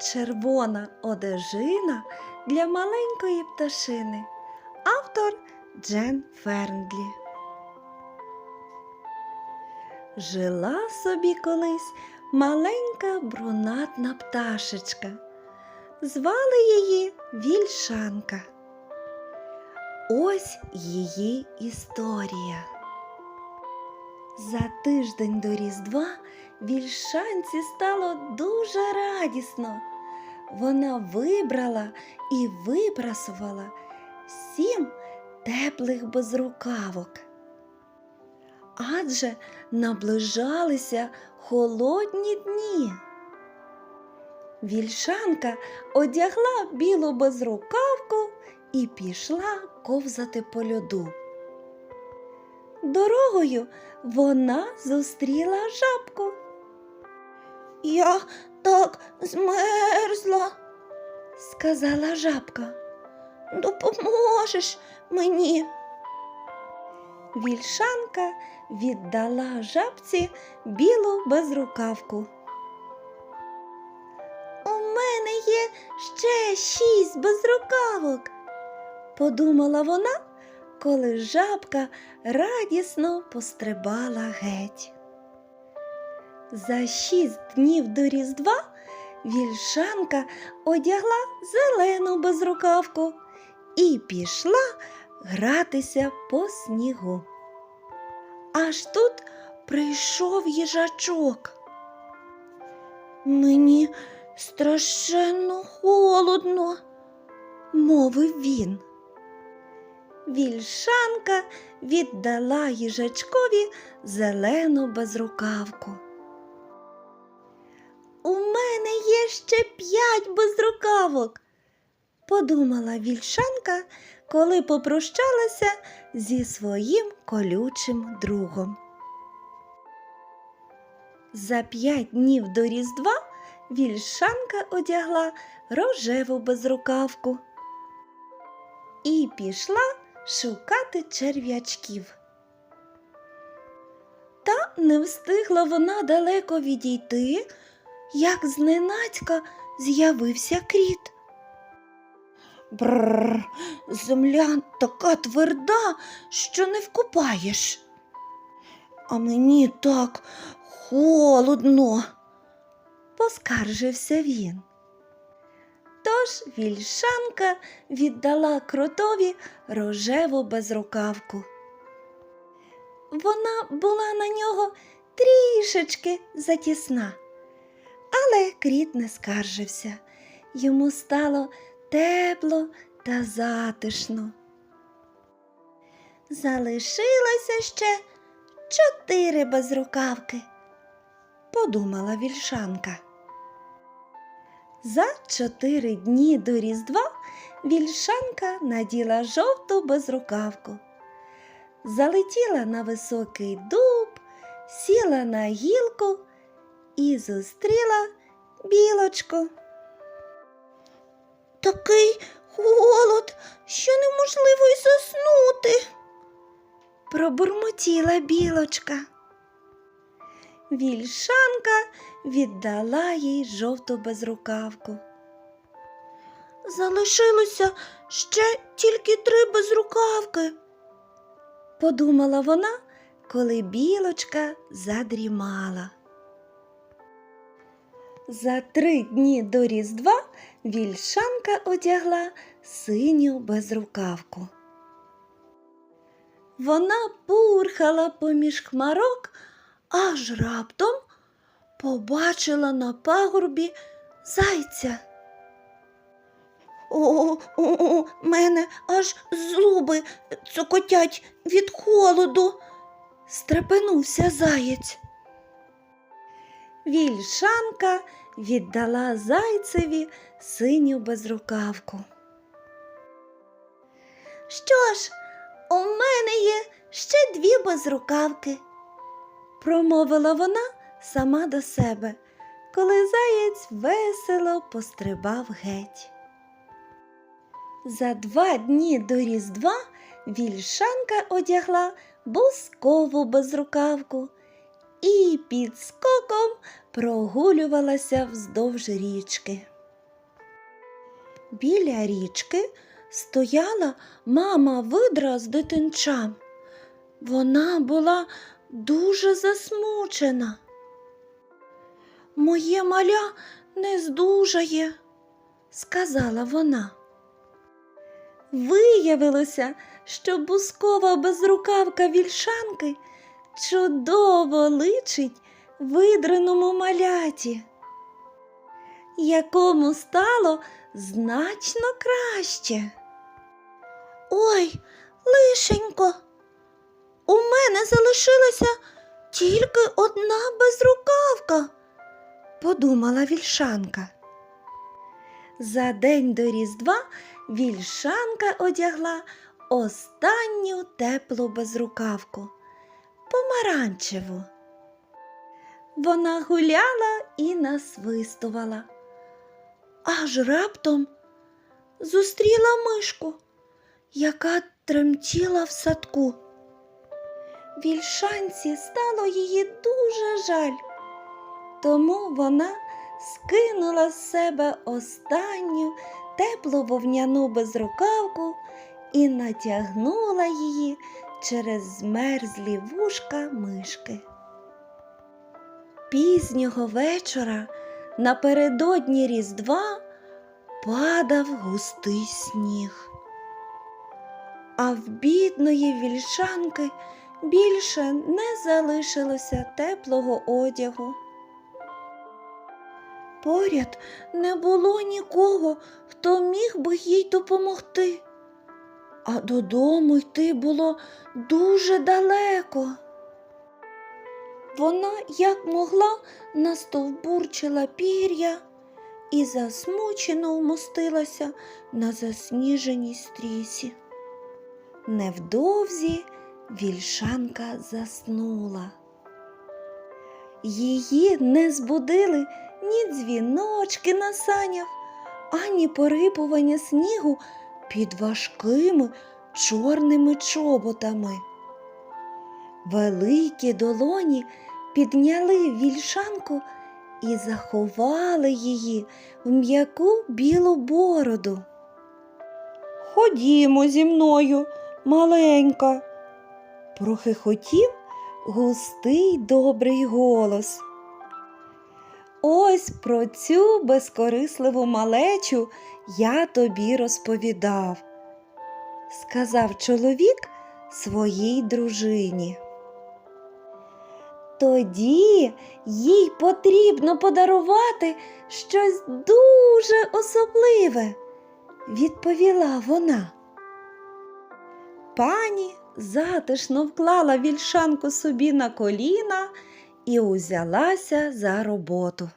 Червона одежина для маленької пташини. Автор Джен Ферндлі. Жила собі колись маленька брунатна пташечка. Звали її Вільшанка. Ось її історія. За тиждень до Різдва вільшанці стало дуже радісно. Вона вибрала і випрасувала сім теплих безрукавок. Адже наближалися холодні дні. Вільшанка одягла білу безрукавку і пішла ковзати по льоду. Дорогою вона зустріла жабку. Я так змерзла, сказала жабка. Допоможеш мені. Вільшанка віддала жабці білу безрукавку. У мене є ще шість безрукавок, подумала вона, коли жабка радісно пострибала геть. За шість днів до Різдва вільшанка одягла зелену безрукавку і пішла гратися по снігу. Аж тут прийшов їжачок. Мені страшенно холодно, мовив він. Вільшанка віддала їжачкові зелену безрукавку. П'ять безрукавок, подумала вільшанка, коли попрощалася зі своїм колючим другом. За п'ять днів до Різдва вільшанка одягла рожеву безрукавку і пішла шукати черв'ячків. Та не встигла вона далеко відійти, як зненацька з'явився кріт. Бррр, земля така тверда, що не вкопаєш. А мені так холодно, поскаржився він. Тож вільшанка віддала кротові рожеву безрукавку. Вона була на нього трішечки затісна, але кріт не скаржився. Йому стало тепло та затишно. Залишилося ще чотири безрукавки, подумала вільшанка. За чотири дні до Різдва вільшанка наділа жовту безрукавку, залетіла на високий дуб, сіла на гілку і зустріла білочку. Такий холод, що неможливо й заснути, пробурмотіла білочка. Вільшанка віддала їй жовту безрукавку. Залишилося ще тільки три безрукавки, подумала вона, коли білочка задрімала. За три дні до Різдва вільшанка одягла синю безрукавку. Вона пурхала поміж хмарок, аж раптом побачила на пагорбі зайця. О, у мене аж зуби цокотять від холоду, стрепенувся заєць. Вільшанка віддала зайцеві синю безрукавку. Що ж, у мене є ще дві безрукавки, промовила вона сама до себе, коли заєць весело пострибав геть. За два дні до Різдва вільшанка одягла бускову безрукавку і під скоком прогулювалася вздовж річки. Біля річки стояла мама видра з дитинчам. Вона була дуже засмучена. Моє маля не здужає, сказала вона. Виявилося, що бускова безрукавка вільшанки чудово личить видраному маляті, якому стало значно краще. Ой, лишенько, у мене залишилася тільки одна безрукавка, подумала вільшанка. За день до Різдва вільшанка одягла останню теплу безрукавку помаранчеву. Вона гуляла і насвистувала, аж раптом зустріла мишку, яка тремтіла в садку. Вільшанці стало її дуже жаль, тому вона скинула з себе останню теплу вовняну безрукавку і натягнула її через змерзлі вушка мишки. Пізнього вечора напередодні Різдва падав густий сніг. А в бідної вільшанки більше не залишилося теплого одягу. Поряд не було нікого, хто міг би їй допомогти, а додому йти було дуже далеко. Вона, як могла, настовбурчила пір'я і засмучено вмостилася на засніженій стрісі. Невдовзі вільшанка заснула. Її не збудили ні дзвіночки на санях, ані порипування снігу під важкими чорними чоботами. Великі долоні підняли вільшанку і заховали її в м'яку білу бороду. Ходімо зі мною, маленька, прохихотів густий добрий голос. Ось про цю безкорисливу малечу я тобі розповідав, сказав чоловік своїй дружині. Тоді їй потрібно подарувати щось дуже особливе, відповіла вона. Пані затишно вклала вільшанку собі на коліна і узялася за роботу.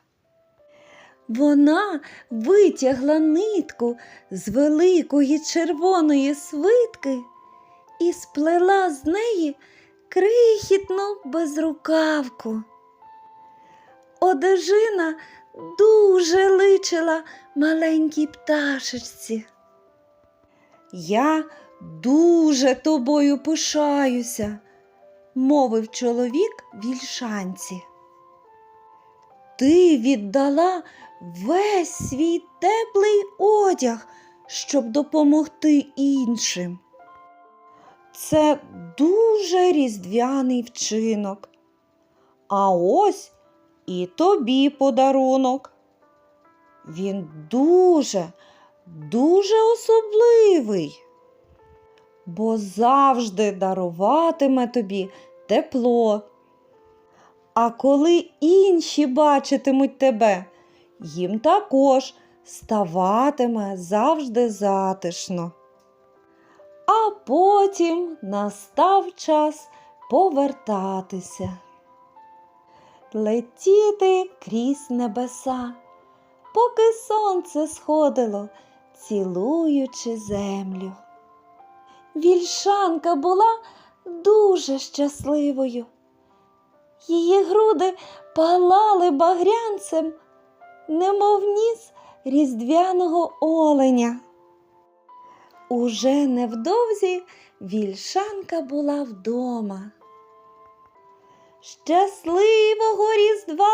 Вона витягла нитку з великої червоної свитки і сплела з неї крихітну безрукавку. Одежина дуже личила маленькій пташечці. Я дуже тобою пишаюся, мовив чоловік вільшанці. Ти віддала весь свій теплий одяг, щоб допомогти іншим. Це дуже різдвяний вчинок. А ось і тобі подарунок. Він дуже, дуже особливий, бо завжди даруватиме тобі тепло. А коли інші бачитимуть тебе, їм також ставатиме завжди затишно. А потім настав час повертатися, летіти крізь небеса, поки сонце сходило, цілуючи землю. Вільшанка була дуже щасливою. Її груди палали багрянцем, немов ніс різдвяного оленя. Уже невдовзі вільшанка була вдома. Щасливого Різдва.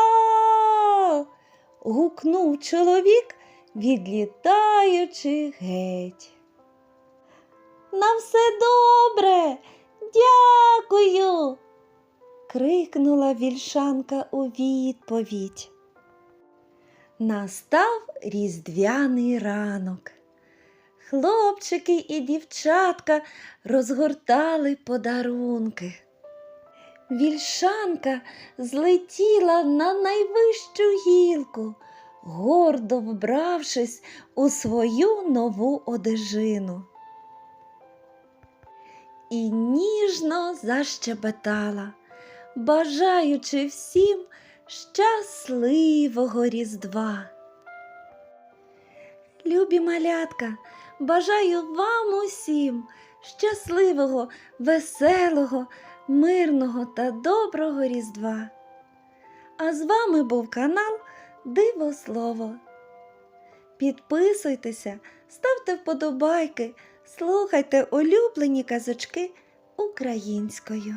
гукнув чоловік відлітаючи геть. На все добре, дякую. крикнула вільшанка у відповідь. Настав різдвяний ранок. Хлопчики і дівчатка розгортали подарунки. Вільшанка злетіла на найвищу гілку, гордо вбравшись у свою нову одежину. І ніжно защебетала, бажаючи всім щасливого Різдва. Любі малятка, бажаю вам усім щасливого, веселого, мирного та доброго Різдва. А з вами був канал Диво Слово. Підписуйтеся, ставте вподобайки, слухайте улюблені казочки українською.